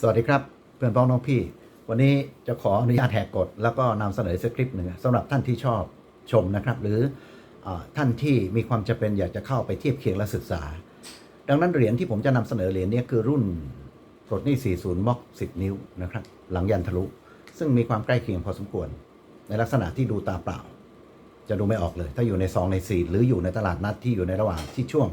สวัสดีครับ เพื่อนพ้องน้องพี่ วันนี้จะขออนุญาตแหกกฎแล้วก็นำเสนอสคริปต์หนึ่งสำหรับท่านที่ชอบชมนะครับ หรืออท่านที่มีความจำเป็นอยากจะเข้าไปเทียบเคียงและศึกษา ดังนั้นเหรียญที่ผมจะนำเสนอเหรียญนี้คือรุ่นปลดหนี้40ม็อก10 นิ้วนะครับ หลังยันทะลุ ซึ่งมีความใกล้เคียงพอสมควร ในลักษณะที่ดูตาเปล่า จะดูไม่ออกเลย ถ้าอยู่ในซองในซีหรืออยู่ในตลาดนัดที่อยู่ในระหว่างที่ช่วง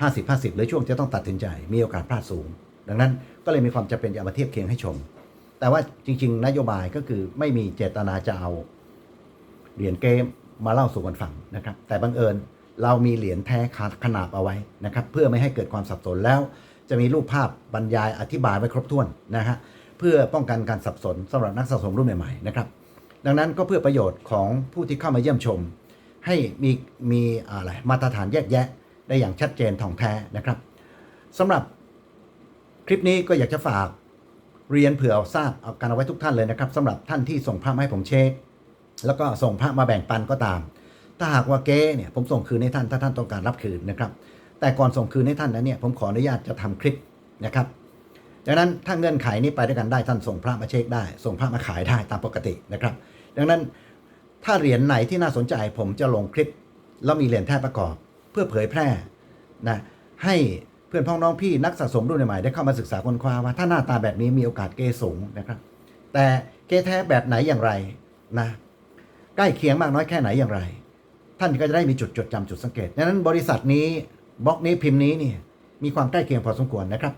ห้าสิบห้าสิบหรือช่วงจะต้องตัดสินใจ มีโอกาสพลาดสูง ดังนั้นก็เลยมีความจำเป็นจะเอามาเทียบเคียงให้ชม แต่ว่าจริง ๆ นโยบายก็คือไม่มีเจตนาจะเอาเหรียญเกมมาเล่าสู่กันฟังนะครับ แต่บังเอิญเรามีเหรียญแท้ขนาบเอาไว้นะครับ เพื่อไม่ให้เกิดความสับสนแล้ว จะมีรูปภาพบรรยายอธิบายไว้ครบถ้วนนะฮะเพื่อป้องกันการสับสนสำหรับนักสะสมรุ่นใหม่ๆนะครับ ดังนั้นก็เพื่อประโยชน์ของผู้ที่เข้ามาเยี่ยมชม ให้มีมีอะไรมาตรฐานแยกแยะ ได้อย่างชัดเจนท่องแท้นะครับสำหรับ คลิปนี้ก็อยากจะฝากเรียนเผื่อทราบเอาการเอาไว้ทุกท่านเลยนะครับสำหรับท่านที่ส่งพระมาให้ผมเช็ค แล้วก็ส่งพระมาแบ่งปันก็ตาม ถ้าหากว่าเก๊เนี่ยผมส่งคืนให้ท่านถ้าท่านต้องการรับคืนนะครับ แต่ก่อนส่งคืนให้ท่านนั้นเนี่ยผมขออนุญาตจะทำคลิปนะครับดังนั้นถ้าเงื่อนไขนี้ไปด้วยกันได้ท่านส่งพระมาเช็คได้ ส่งพระมาขายได้ตามปกตินะครับ ดังนั้นถ้าเหรียญไหนที่น่าสนใจผมจะลงคลิป แล้วมีเหรียญแท้ประกอบ เพื่อเผยแพร่นะให้ พื่อนพ้องน้องพี่นักสะสมรุ่นใหม่ได้เข้ามาศึกษาค้นคว้าว่าถ้าหน้าตาแบบนี้มีโอกาสเกสูงนะครับ แต่เกแท้แบบไหนอย่างไรนะ ใกล้เคียงมากน้อยแค่ไหนอย่างไร ท่านก็จะได้มีจุดจดจำจุดสังเกตดังนั้นบริษัทนี้บล็อกนี้พิมพ์นี้นี่มีความใกล้เคียงพอสมควรนะครับ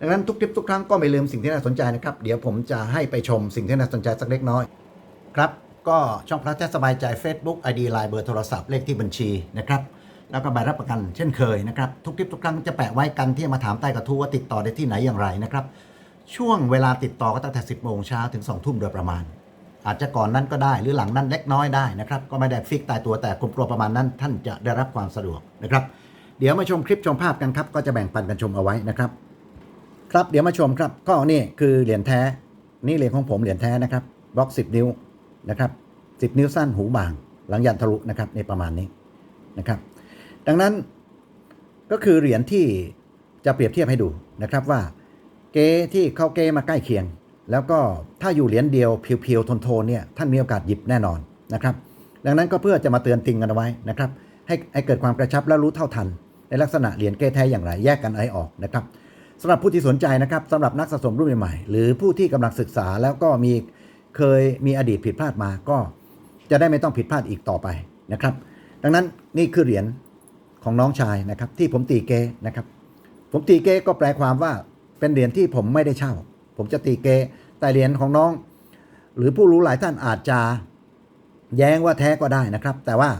ดังนั้นทุกคลิปทุกครั้งก็ไม่ลืมสิ่งที่น่าสนใจนะครับ เดี๋ยวผมจะให้ไปชมสิ่งที่น่าสนใจสักเล็กน้อยครับ ก็ช่องพระแท้สบายใจ Facebook ID ไลน์เบอร์โทรศัพท์เลขที่บัญชีนะครับ แล้วก็ใบรับประกันเช่นเคยนะครับ ทุกคลิปทุกครั้งจะแปะไว้กันที่มาถามใต้กระทู้ว่าติดต่อได้ที่ไหนอย่างไรนะครับ ช่วงเวลาติดต่อก็ตั้งแต่ 10 โมงเช้าถึง 2 ทุ่มโดยประมาณ อาจจะก่อนนั้นก็ได้หรือหลังนั้นเล็กน้อยได้นะครับ ก็ไม่ได้ฟิกตายตัวแต่กลมๆประมาณนั้น ท่านจะได้รับความสะดวกนะครับ เดี๋ยวมาชมคลิปชมภาพกันครับ ก็จะแบ่งปันกันชมเอาไว้นะครับ ครับเดี๋ยวมาชมครับก็นี่คือเหรียญแท้ นี่เหรียญของผมเหรียญแท้นะครับบล็อก 10 นิ้วนะครับ10 นิ้วสั้นหูบาง หลังยันทะลุนะครับในประมาณนี้นะครับ ดังนั้นก็คือเหรียญที่จะเปรียบเทียบให้ดูนะครับว่า เกที่เข้าเกมาใกล้เคียง แล้วก็ถ้าอยู่เหรียญเดียวเพียวๆทนๆเนี่ยท่านมีโอกาสหยิบแน่นอนนะครับ ดังนั้นก็เพื่อจะมาเตือนติงกันเอาไว้นะครับ ให้ให้เกิดความกระชับและรู้เท่าทัน ในลักษณะเหรียญเกแท้อย่างไรแยกกันไอออกนะครับสำหรับผู้ที่สนใจนะครับสำหรับนักสะสมรุ่นใหม่ๆหรือผู้ที่กำลังศึกษาแล้วก็มีเคยมีอดีตผิดพลาดมาก็จะได้ไม่ต้องผิดพลาดอีกต่อไปนะครับ ดังนั้นนี่คือเหรียญ ของน้องชายนะครับ ที่ผมตีเกนะครับ ผมตีเกก็แปลความว่าเป็นเหรียญที่ผมไม่ได้เช่า ผมจะตีเกแต่เหรียญของน้อง หรือผู้รู้หลายท่านอาจจะแย้งว่าแท้ก็ได้นะครับ แต่ว่า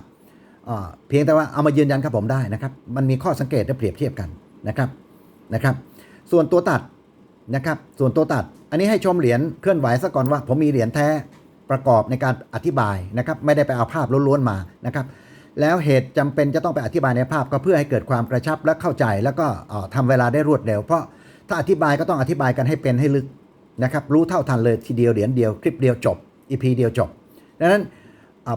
เพียงแต่ว่าเอามายืนยันครับผมได้นะครับ มันมีข้อสังเกตและเปรียบเทียบกันนะครับนะครับ ส่วนตัวตัดนะครับ ส่วนตัวตัด อันนี้ให้ชมเหรียญเคลื่อนไหวซะก่อนว่า ผมมีเหรียญแท้ประกอบในการอธิบายนะครับ ไม่ได้ไปเอาภาพล้วนๆมานะครับ แล้วเหตุจำเป็นจะต้องไปอธิบายในภาพก็เพื่อให้เกิดความกระชับและเข้าใจ แล้วก็เอ่อทำเวลาได้รวดเร็ว เพราะถ้าอธิบายก็ต้องอธิบายกันให้เป็นให้ลึกนะครับรู้เท่าทันเลยทีเดียวเหรียญเดียวคลิปเดียวจบ EP เดียวจบดังนั้น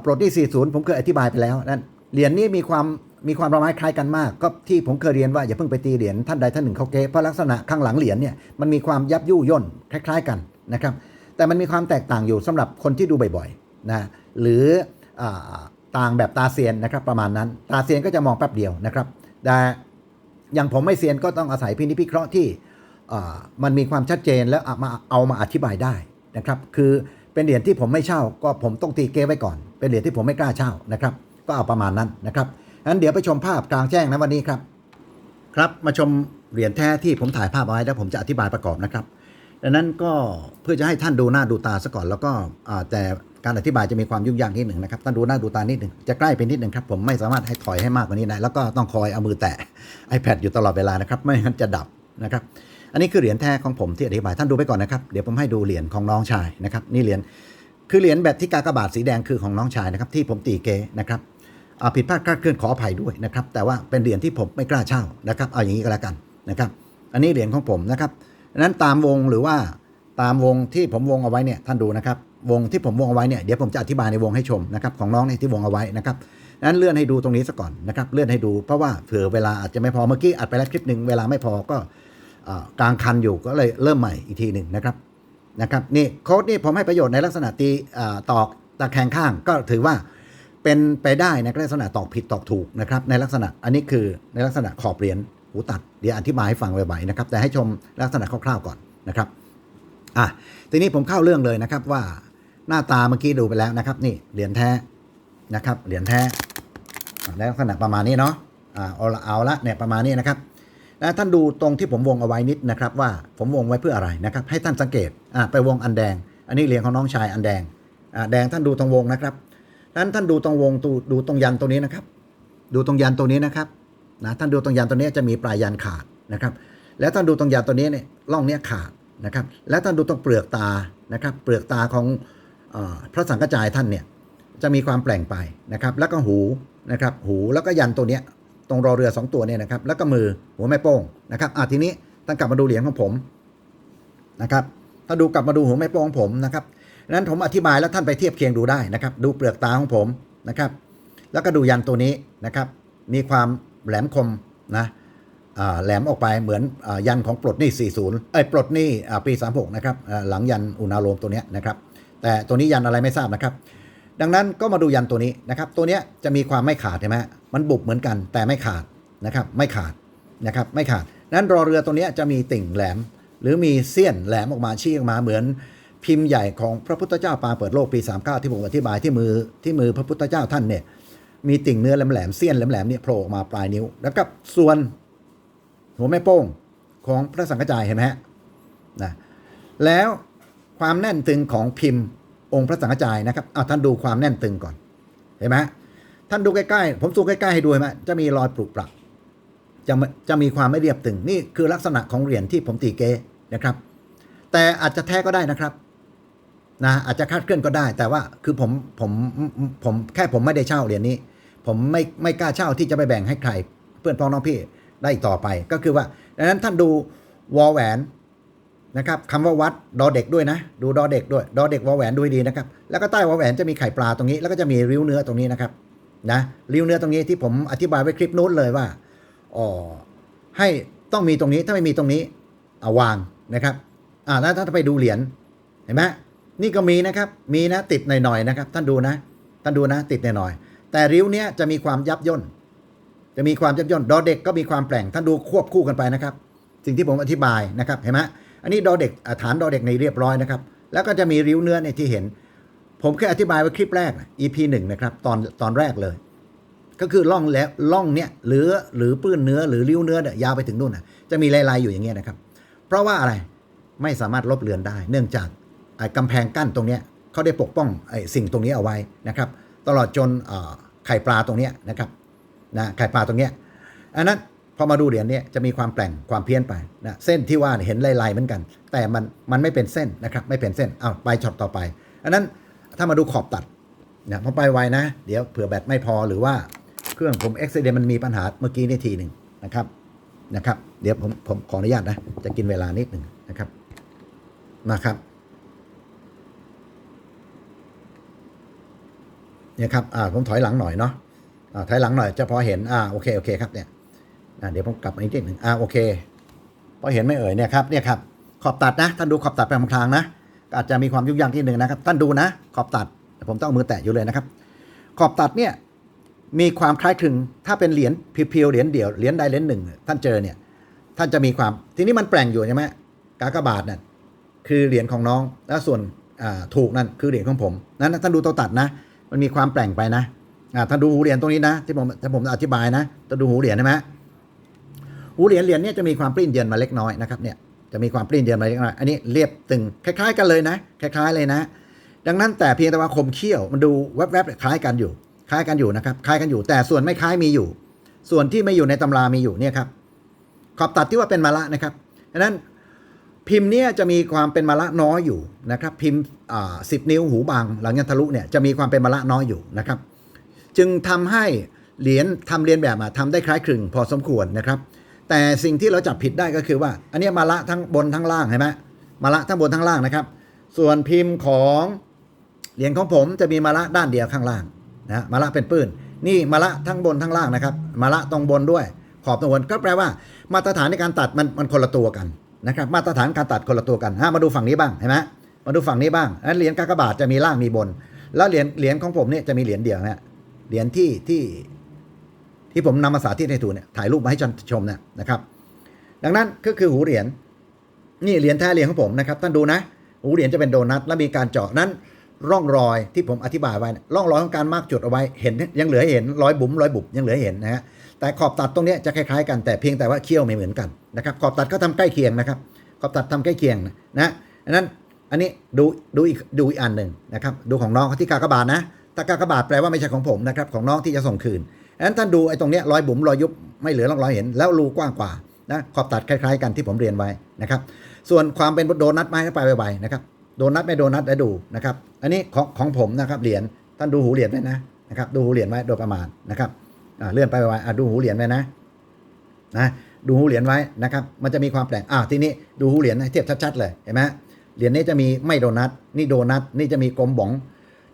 โปรตี40 ผมเคยอธิบายไปแล้วนั้นเหรียญนี้มีความมีความประมาณคล้ายกันมาก ก็ที่ผมเคยเรียนว่าอย่าเพิ่งไปตีเหรียญท่านใดท่านหนึ่งเขาเก๊เพราะลักษณะข้างหลังเหรียญเนี่ยมันมีความยับยุย่นคล้าย ๆกันนะครับแต่มันมีความแตกต่างอยู่สำหรับคนที่ดูบ่อยๆนะหรืออ ต่างแบบตาเซียนนะครับประมาณนั้น ตาเซียนก็จะมองแป๊บเดียวนะครับแต่อย่างผมไม่เซียนก็ต้องอาศัยพินิจพิเคราะห์ที่มันมีความชัดเจนแล้วมาเอามาอธิบายได้นะครับ คือเป็นเหรียญที่ผมไม่เช่า ก็ผมต้องตีเก้ไว้ก่อน เป็นเหรียญที่ผมไม่กล้าเช่านะครับ ก็เอาประมาณนั้นนะครับงั้นเดี๋ยวไปชมภาพกลางแจ้งนะวันนี้ครับ ครับมาชมเหรียญแท้ที่ผมถ่ายภาพเอาไว้แล้วผมจะอธิบายประกอบนะครับ ดังนั้นก็เพื่อจะให้ท่านดูหน้าดูตาซะก่อนแล้วก็แต่ การอธิบายจะมีความยุ่งยากนิดหนึ่งนะครับท่านดูหน้าดูตานิดหนึ่งจะใกล้ไปนิดหนึ่งครับ ผมไม่สามารถให้ถอยให้มากกว่านี้ได้แล้วก็ต้องคอยเอามือแตะ iPad อยู่ตลอดเวลานะครับ ไม่งั้นจะดับนะครับ อันนี้คือเหรียญแท้ของผมที่อธิบายท่านดูไปก่อนนะครับ เดี๋ยวผมให้ดูเหรียญของน้องชายนะครับ นี่เหรียญคือเหรียญแบบที่กากบาทสีแดงคือของน้องชายนะครับที่ผมตีเกนะครับผิดพลาดคลาดเคลื่อนขออภัยด้วยนะครับ แต่ว่าเป็นเหรียญที่ผมไม่กล้าเช่านะครับ เอาอย่างนี้ก็แล้วกันนะครับ อันนี้เหรียญของผมนะครับนั้นตามวงหรือว่าตามวงที่ผมวงเอาไว้เนี่ยท่านดูนะครับ วงที่ผมวงเอาไว้เนี่ยเดี๋ยวผมจะอธิบายในวงให้ชมนะครับของน้องเนี่ยที่วงเอาไว้นะครับนั้นเลื่อนให้ดูตรงนี้ซะก่อนนะครับเลื่อนให้ดูเพราะว่าเผื่อเวลาอาจจะไม่พอเมื่อกี้อัดไปแล้วคลิปหนึ่งเวลาไม่พอก็กลางคันอยู่ก็เลยเริ่มใหม่อีกทีหนึ่งนะครับนะครับนี่โค้ดนี่ผมให้ประโยชน์ในลักษณะตีตอกตะแคงข้างก็ถือว่าเป็นไปได้ในลักษณะตอกผิดตอกถูกนะครับในลักษณะอันนี้คือในลักษณะขอบเหรียญหูตัดเดี๋ยวอธิบายให้ฟังบ่อยๆนะครับแต่ให้ชมลักษณะคร่าวๆก่อนนะครับอะทีนี้ผมเข้าเรื่องเลยนะครับว่า หน้าตาเมื่อกี้ดูไปแล้วนะครับนี่เหรียญแท้นะครับเหรียญแท้อ่าในลักษณะประมาณนี้เนาะอ่าเอาละเอาละเนี่ยประมาณนี้นะครับแล้วท่านดูตรงที่ผมวงเอาไว้นิดนะครับ ว่าผมวงไว้เพื่ออะไรนะครับ ให้ท่านสังเกตอ่าไปวงอันแดง อันนี้เหรียญของน้องชายอันแดงอ่าแดงท่านดูตรงวงนะครับนั้นท่านดูตรงวงดูดูตรงยันตัวนี้นะครับ ดูตรงยันตัวนี้นะครับนะท่านดูตรงยันตัวนี้จะมีปลายยันขาดนะครับ แล้วท่านดูตรงยันตัวนี้เนี่ยร่องเนี้ยขาดนะครับ แล้วท่านดูตรงเปลือกตานะครับ เปลือกตาของ พระสังกัจจายท่านเนี่ยจะมีความแปลงไปนะครับ แล้วก็หูนะครับ หูแล้วก็ยันตัวเนี้ยตรงรอเรือสองตัวเนี่ยนะครับ แล้วก็มือหัวแม่โป้งนะครับอะทีนี้ท่านกลับมาดูเหรียญของผมนะครับ ถ้าดูกลับมาดูหัวแม่โป้งผมนะครับนั้นผมอธิบายแล้วท่านไปเทียบเคียงดูได้นะครับ ดูเปลือกตาของผมนะครับ แล้วก็ดูยันตัวนี้นะครับ มีความแหลมคมนะแหลมออกไปเหมือนอยันของปลดหนี้40เอ้ยปลดหนี้อ่าปี 36 นะครับหลังยันอุณาโลมตัวเนี้ยนะครับ แต่ตัวนี้ยันอะไรไม่ทราบนะครับ ดังนั้นก็มาดูยันตัวนี้นะครับ ตัวนี้จะมีความไม่ขาดใช่ไหมมันบุบเหมือนกันแต่ไม่ขาดนะครับ ไม่ขาดนะครับไม่ขาดนั้นรอเรือตัวนี้จะมีติ่งแหลม หรือมีเสี้ยนแหลมออกมาชี้ออกมาเหมือนพิมพ์ใหญ่ของพระพุทธเจ้าปางเปิดโลกปี 39 ที่ผมอธิบายที่มือที่มือพระพุทธเจ้าท่านเนี่ยมีติ่งเนื้อแหลมๆเสี้ยนแหลมๆเนี่ยโผล่ออกมาปลายนิ้ว แล้วก็ส่วนหัวแม่โป้งของพระสังฆจายเห็นไหมฮะนะแล้ว ความแน่นตึงของพิมพ์องค์พระสังฆจายนะครับเอาท่านดูความแน่นตึงก่อน เห็นไหมท่านดูใกล้ๆ ผมซูมใกล้ๆให้ดูเห็นไหมจะมีรอยปรุกปรับจะม่จะมีความไม่เรียบตึงนี่คือลักษณะของเหรียญที่ผมตีเกนะครับ แต่อาจจะแท้ก็ได้นะครับนะอาจจะคาดเคลื่อนก็ได้ แต่ว่าคือผมผมผมแค่ผมไม่ได้เช่าเหรียญนี้ ผมไม่ไม่กล้าเช่าที่จะไปแบ่งให้ใคร เพื่อนพ้องน้องพี่ได้อีกต่อไป ก็คือว่าดังนั้นท่านดูวอลแหวน นะครับคำว่าวัดดอเด็กด้วยนะ ดูดอเด็กด้วยดอเด็กวอแหวนด้วยดีนะครับ แล้วก็ใต้วอแหวนจะมีไข่ปลาตรงนี้ แล้วก็จะมีริ้วเนื้อตรงนี้นะครับนะริ้วเนื้อตรงนี้ที่ผมอธิบายไว้คลิปนู้นเลยว่าอ๋อให้ต้องมีตรงนี้ถ้าไม่มีตรงนี้เอาวางนะครับอ่าแล้วถ้าไปดูเหรียญเห็นไหมนี่ก็มีนะครับมีนะติดหน่อยๆนะครับท่านดูนะท่านดูนะติดหน่อยๆแต่ริ้วเนี้ยจะมีความยับย่นจะมีความยับย่นดอเด็กก็มีความแปลงท่านดูควบคู่กันไปนะครับ สิ่งที่ผมอธิบายนะครับเห็นไหม อันนี้ดอเด็กฐานดอเด็กในเรียบร้อยนะครับ แล้วก็จะมีริ้วเนื้อเนี่ยที่เห็น ผมเคยอธิบายไว้คลิปแรกนะ EP หนึ่งนะครับตอนตอนแรกเลย ก็คือล่องแล้วล่องเนี่ยหรือหรือปื้นเนื้อหรือริ้วเนื้อเนี่ยยาวไปถึงนู่นนะจะมีลายๆอยู่อย่างเงี้ยนะครับ เพราะว่าอะไรไม่สามารถลบเลือนได้ เนื่องจากไอ้กำแพงกั้นตรงเนี้ยเขาได้ปกป้องไอ้สิ่งตรงนี้เอาไว้นะครับ ตลอดจนไข่ปลาตรงเนี้ยนะครับนะไข่ปลาตรงเนี้ยอันนั้น พอมาดูเหรียญเนี้ยจะมีความแปลงความเพี้ยนไปนะเส้นที่ว่าเห็นลายๆเหมือนกัน แต่มันมันไม่เป็นเส้นนะครับไม่เป็นเส้นเอาไปช็อตต่อไป อันนั้นถ้ามาดูขอบตัดนะผมไปไวนะ เดี๋ยวเผื่อแบตไม่พอหรือว่าเครื่องผมเอ็กซ์เดมันมีปัญหาเมื่อกี้นี่ทีหนึ่งนะครับนะครับเดี๋ยวผมผมขออนุญาตนะ จะกินเวลานิดหนึ่งนะครับนะครับเนี่ยครับอ่าผมถอยหลังหน่อยเนาะอ่าถอยหลังหน่อยจะพอเห็นอ่าโอเคโอเคครับเนี่ย เดี๋ยวผมกลับมาอีกนิดหนึ่งอ่าโอเคพอเห็นไม่เอ่ยเนี่ยครับเนี่ยครับขอบตัดนะท่านดูขอบตัดไปบางทางนะอาจจะมีความยุ่งยากที่หนึ่งนะครับ ท่านดูนะขอบตัดผมต้องเอามือแตะอยู่เลยนะครับ ขอบตัดเนี่ยมีความคล้ายคลึงถ้าเป็นเหรียญเพียวๆเหรียญเดี่ยวเหรียญใดเหรียญหนึ่ง ท่านเจอเนี่ยท่านจะมีความทีนี้มันแปลงอยู่ใช่ไหมกากบาทนั่นคือเหรียญของน้องแล้วส่วนถูกนั่นคือเหรียญของผมนั้นท่านดูตัวตัดนะ มันมีความแปลงไปนะท่านดูหูเหรียญตรงนี้นะที่ผมที่ผมอธิบายนะท่านดูหูเหรียญใช่ไหม หูเหรียญเหรียญเนี่ยจะมีความปลิ้นเยือนมาเล็กน้อยนะครับเนี่ยจะมีความปลิ้นเยือนมาเล็กน้อยอันนี้เรียบตึงคล้าย ๆ กันเลยนะคล้าย ๆเลยนะ ดังนั้นแต่เพียงแต่ว่าคมเขี้ยวมันดูแวบๆคล้ายกันอยู่ คล้ายกันอยู่นะครับคล้ายกันอยู่ แต่ส่วนไม่คล้ายมีอยู่ ส่วนที่ไม่อยู่ในตำรามีอยู่เนี่ยครับขอบตัดที่ว่าเป็นมะละนะครับดังนั้นพิมพ์เนี่ยจะมีความเป็นมะละน้อยอยู่นะครับ พิมพ์สิบนิ้วหูบางหลังยันทะลุเนี่ยจะมีความเป็นมะละน้อยอยู่นะครับ จึงทำให้เหรียญทำเรียนแบบอะทำได้คล้ายคลึงพอสมควรนะครับ แต่สิ่งที่เราจับผิดได้ก็คือว่า อันนี้มาละทั้งบนทั้งล่างเห็นไหมมาละทั้งบนทั้งล่างนะครับ ส่วนพิมพ์ของเหรียญของผมจะมีมาละด้านเดียวข้างล่างนะมาละเป็นปื้น นี่มาละทั้งบนทั้งล่างนะครับ มาละตรงบนด้วย ขอบตรงบนก็แปลว่า มาตรฐานในการตัดมันมันคนละตัวกันนะครับ มาตรฐานการตัดคนละตัวกันฮะมาดูฝั่งนี้บ้างเห็นไหมมาดูฝั่งนี้บ้างนั้นเหรียญกากบาทจะมีล่างมีบน แล้วเหรียญเหรียญของผมเนี่ยจะมีเหรียญเดียวนะเหรียญที่ที่ ที่ผมนำมาสาธิตให้ดูเนี่ยถ่ายรูปมาให้ชมเนี่ยนะครับ ดังนั้นก็คือหูเหรียญนี่เหรียญแท้เหรียญของผมนะครับท่านดูนะ หูเหรียญจะเป็นโดนัทและมีการเจาะนั้น ร่องรอยที่ผมอธิบายไว้ร่องรอยของการมาร์กจุดเอาไว้เห็นยังเหลือเห็นรอยบุ๋มรอยบุบยังเหลือเห็นนะฮะแต่ขอบตัดตรงนี้จะคล้ายๆกันแต่เพียงแต่ว่าเขี้ยวไม่เหมือนกันนะครับขอบตัดก็ทำใกล้เคียงนะครับ ขอบตัดทำใกล้เคียงนะนะอันนั้นอันนี้ดูดูอีกดูอีกอันหนึ่งนะครับดูของน้องที่กากบาทนะถ้ากากบาทแปลว่าไม่ใช่ของผมนะครับของน้องที่จะส่งคืน นนั้นท่านดูไอ้ตรงเนี้ยรอยบุ๋มรอยยุบไม่เหลือร่องรอยเห็น แล้วรูกว้างกว่านะขอบตัดคล้ายๆกันที่ผมเรียนไว้นะครับ ส่วนความเป็นโดนัทไม้ไปไวๆนะครับโดนัทไม่โดนัทได้ดูนะครับ อันนี้ของของผมนะครับเหรียญท่านดูหูเหรียญไว้นะนะครับ ดูหูเหรียญไว้โดยประมาณนะครับอ่าเลื่อนไปไวๆอ่าดูหูเหรียญไว้นะนะดูหูเหรียญไว้นะครับ มันจะมีความแปลกอ่าทีนี้ดูหูเหรียญให้เทียบชัดๆเลยเห็นไหมเหรียญนี้จะมีไม่โดนัทนี่โดนัทนี่จะมีกลมบ่อง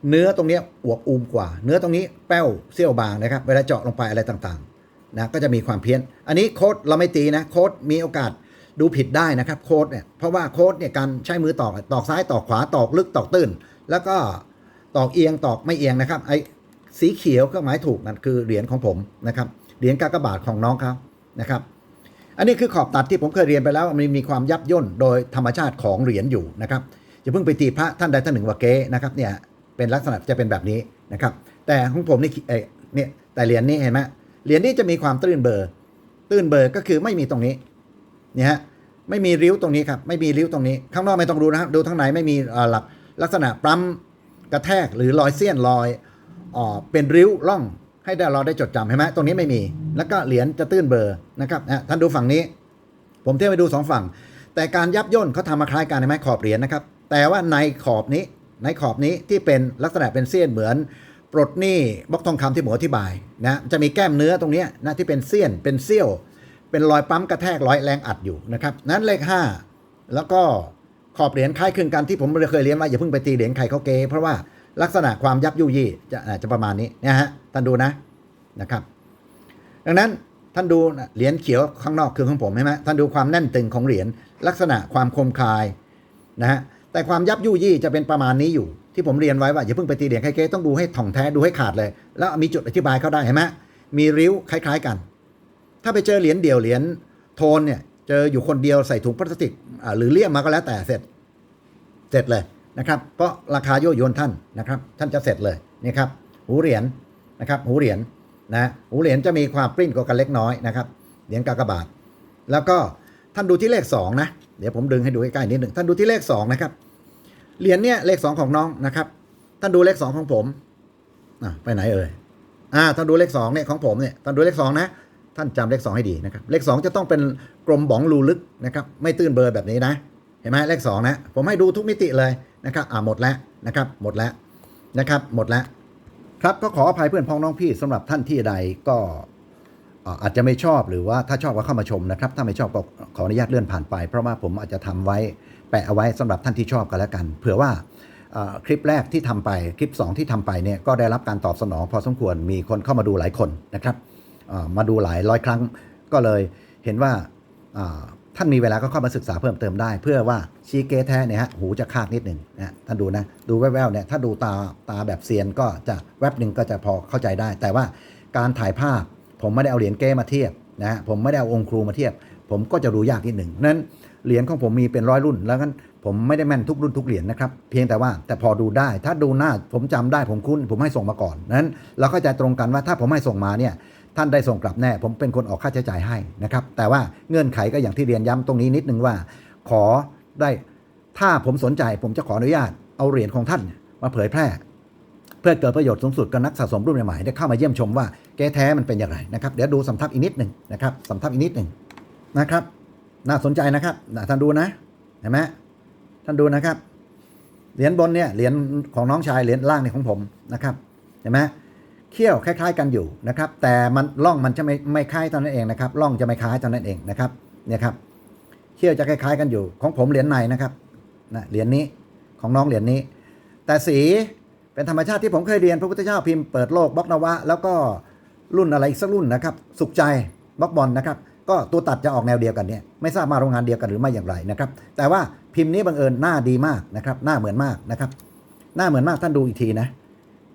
เนื้อตรงนี้อวบอูมกว่า เนื้อตรงนี้แป้วเสี้ยวบางนะครับ เวลาเจาะลงไปอะไรต่างๆนะก็จะมีความเพี้ยน อันนี้โค้ดเราไม่ตีนะโค้ดมีโอกาสดูผิดได้นะครับโค้ดเนี่ยเพราะว่าโค้ดเนี่ยการใช้มือตอกตอกซ้ายตอกขวาตอกลึกตอกตื้น แล้วก็ตอกเอียงตอกไม่เอียงนะครับไอ้สีเขียวเครื่องหมายถูกนั่นคือเหรียญของผมนะครับเหรียญกากบาทของน้องเขานะครับอันนี้คือขอบตัดที่ผมเคยเรียนไปแล้วมันมีความยับย่นโดยธรรมชาติของเหรียญอยู่นะครับอย่าเพิ่งไปตีพระท่านใดท่านหนึ่งว่าเก๊นะครับเนี่ย เป็นลักษณะจะเป็นแบบนี้นะครับ แต่ของผมนี่เนี่ยแต่เหรียญนี้เห็นไหมเหรียญนี้จะมีความตื้นเบอร์ ตื้นเบอร์ก็คือไม่มีตรงนี้เนี่ยฮะไม่มีริ้วตรงนี้ครับไม่มีริ้วตรงนี้ ข้างนอกไม่ต้องดูนะครับดูข้างในไม่มีหลักลักษณะปั๊มกระแทกหรือรอยเสี้ยนรอยอ่อเป็นริ้วร่องให้ได้เราได้จดจำเห็นไหมตรงนี้ไม่มี แล้วก็เหรียญจะตื้นเบอร์นะครับท่านดูฝั่งนี้ ผมเทียบไปดูสองฝั่ง แต่การยับย่นเขาทำมาคล้ายกันใช่ไหมขอบเหรียญนะครับ แต่ว่าในขอบนี้ ในขอบนี้ที่เป็นลักษณะเป็นเสี้ยนเหมือนปลดหนี้บล็อกทองคำที่หมูอธิบายนะจะมีแก้มเนื้อตรงนี้นะที่เป็นเสี้ยนเป็นเสี้ยว เป็นรอยปั๊มกระแทกรอยแรงอัดอยู่นะครับนั้นเลข 5 แล้วก็ขอบเหรียญคล้ายคลึงกันที่ผมเคยเรียนว่าอย่าเพิ่งไปตีเหรียญใครเขาเกเพราะว่าลักษณะความยับยุยี่จะจะประมาณนี้นะฮะท่านดูนะนะครับ ดังนั้นท่านดูเหรียญเขียวข้างนอกคือของผมใช่ไหมท่านดูความแน่นตึงของเหรียญลักษณะความคมคายนะฮะ แต่ความยับยุยี่จะเป็นประมาณนี้อยู่ ที่ผมเรียนไว้ว่าอย่าเพิ่งไปตีเหรียญใครเก๊ต้องดูให้ถ่องแท้ดูให้ขาดเลย แล้วมีจุดอธิบายเขาได้เห็นไหมมีริ้วคล้าย ๆกัน ถ้าไปเจอเหรียญเดี่ยวเหรียญโทนเนี่ยเจออยู่คนเดียวใส่ถุงพลาสติกหรือเลี่ยมมาก็แล้วแต่เสร็จ เสร็จเลยนะครับเพราะราคาโยโยนท่านนะครับ ท่านจะเสร็จเลยนี่ครับหูเหรียญนะครับหูเหรียญนะหูเหรียญจะมีความปริ้นกว่ากันเล็กน้อยนะครับเหรียญกากบาท แล้วก็ท่านดูที่เลข2นะ เดี๋ยวผมดึงให้ดูใกล้ๆนิดหนึ่งท่านดูที่เลข2นะครับเหรียญเนี่ยเลข 2 ของน้องนะครับ ท่านดูเลข 2 ของผมอไปไหนเอ่ยอ่าท่านดูเลข2เนี่ยของผมเนี่ยท่านดูเลข2นะท่านจำเลข 2 ให้ดีนะครับ เลข 2 จะต้องเป็นกลมบ่องรูลึกนะครับ ไม่ตื้นเบอร์แบบนี้นะ เห็นไหมเลข 2 นะ ผมให้ดูทุกมิติเลยนะครับ อ่าหมดแล้วนะครับ หมดแล้วนะครับ หมดแล้ว ครับก็ขออภัยเพื่อนพ้องน้องพี่สำหรับท่านที่ใดก็ อาจจะไม่ชอบหรือว่าถ้าชอบก็เข้ามาชมนะครับ ถ้าไม่ชอบก็ขออนุญาตเลื่อนผ่านไป เพราะว่าผมอาจจะทำไว้แปะเอาไว้สำหรับท่านที่ชอบกันแล้วกัน เผื่อว่าคลิปแรกที่ทำไปคลิป 2 ที่ทำไปเนี่ยก็ได้รับการตอบสนอง พอสมควรมีคนเข้ามาดูหลายคนนะครับมาดูหลายร้อยครั้ง ก็เลยเห็นว่าท่านมีเวลาก็เข้ามาศึกษาเพิ่มเติมได้ เพื่อว่าชีเกแท้เนี่ยฮะหูจะคาดนิดหนึ่งนะฮะท่านดูนะดูแว่วๆเนี่ยถ้าดูตาตาแบบเซียนก็จะแวบหนึ่งก็จะพอเข้าใจได้ แต่ว่าการถ่ายภาพ ผมไม่ได้เอาเหรียญเก้มาเทียบนะฮะผมไม่ได้เอาองค์ครูมาเทียบ ผมก็จะดูยากนิดหนึ่งนั้นเหรียญของผมมีเป็นร้อยรุ่น แล้วกันผมไม่ได้แม่นทุกรุ่นทุกเหรียญนะครับ เพียงแต่ว่าแต่พอดูได้ ถ้าดูหน้าผมจำได้ผมคุ้น ผมให้ส่งมาก่อนนั้น เราเข้าใจตรงกันว่าถ้าผมให้ส่งมาเนี่ยท่านได้ส่งกลับแน่ ผมเป็นคนออกค่าใช้จ่ายให้นะครับ แต่ว่าเงื่อนไขก็อย่างที่เรียนย้ำตรงนี้นิดนึงว่า ขอได้ถ้าผมสนใจผมจะขออนุญาตเอาเหรียญของท่านมาเผยแพร่ เพื่อเกิดประโยชน์สูงสุดกับนักสะสมรุ่นใหม่ๆได้เข้ามาเยี่ยมชมว่าแก้แท้มันเป็นอย่างไรนะครับเดี๋ยวดูสำทับอีกนิดหนึ่งนะครับสำทับอีกนิดหนึ่งนะครับ น่าสนใจนะครับนะท่านดูนะเห็นไหมท่านดูนะครับเหรียญบนเนี่ยเหรียญของน้องชายเหรียญล่างเนี่ยของผมนะครับเห็นไหมเขี้ยวคล้าย ๆ กันอยู่นะครับ แต่มันล่องมันจะไม่ไม่คล้ายเท่านั้นเองนะครับล่องจะไม่คล้ายเท่านั้นเองนะครับเนี่ยครับเขี้ยวจะคล้าย ๆ กันอยู่ของผมเหรียญในนะครับนะเหรียญนี้ของน้องเหรียญนี้ แต่สี เป็นธรรมชาติที่ผมเคยเรียนพระพุทธเจ้าพิมพ์เปิดโลกบล็อกนวะ แล้วก็รุ่นอะไรอีกสักรุ่นนะครับ สุขใจบล็อกบอลนะครับ ก็ตัวตัดจะออกแนวเดียวกันเนี่ยไม่ทราบมาโรงงานเดียวกันหรือไม่อย่างไรนะครับ แต่ว่าพิมพ์นี้บังเอิญหน้าดีมากนะครับ หน้าเหมือนมากนะครับ หน้าเหมือนมากท่านดูอีกทีนะ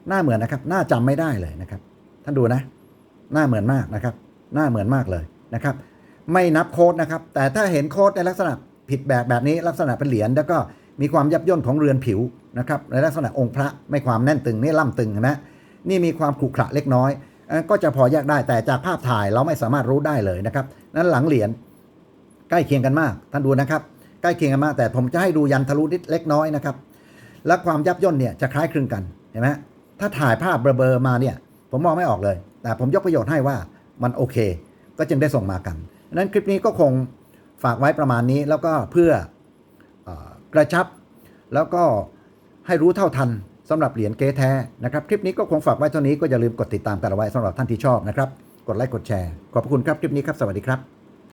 หน้าเหมือนนะครับ หน้าจำไม่ได้เลยนะครับ ท่านดูนะ หน้าเหมือนมากนะครับ หน้าเหมือนมากเลยนะครับ ไม่นับโค้ดนะครับ แต่ถ้าเห็นโค้ดในลักษณะผิดแบบแบบนี้ลักษณะเป็นเหรียญแล้วก็ มีความยับย่นของเรือนผิวนะครับในลักษณะองค์พระไม่ความแน่นตึงนี่ล่ำตึงนะนี่มีความขรุขระเล็กน้อย ก็จะพอแยกได้แต่จากภาพถ่ายเราไม่สามารถรู้ได้เลยนะครับนั้นหลังเหรียญใกล้เคียงกันมาก ท่านดูนะครับ ใกล้เคียงกันมาก แต่ผมจะให้ดูยันทะลุนิดเล็กน้อยนะครับ และความยับย่นเนี่ยจะคล้ายคลึงกันเห็นไหมถ้าถ่ายภาพเบลอๆมาเนี่ย ผมมองไม่ออกเลย แต่ผมยกประโยชน์ให้ว่ามันโอเค ก็จึงได้ส่งมากันดังนั้นคลิปนี้ก็คงฝากไว้ประมาณนี้แล้วก็เพื่อ กระชับ แล้วก็ให้รู้เท่าทันสำหรับเหรียญเก๊แท้นะครับ คลิปนี้ก็คงฝากไว้เท่านี้ก็อย่าลืมกดติดตามกันเอาไว้สำหรับท่านที่ชอบนะครับ กดไลค์กดแชร์ ขอบพระคุณครับคลิปนี้ครับสวัสดีครับ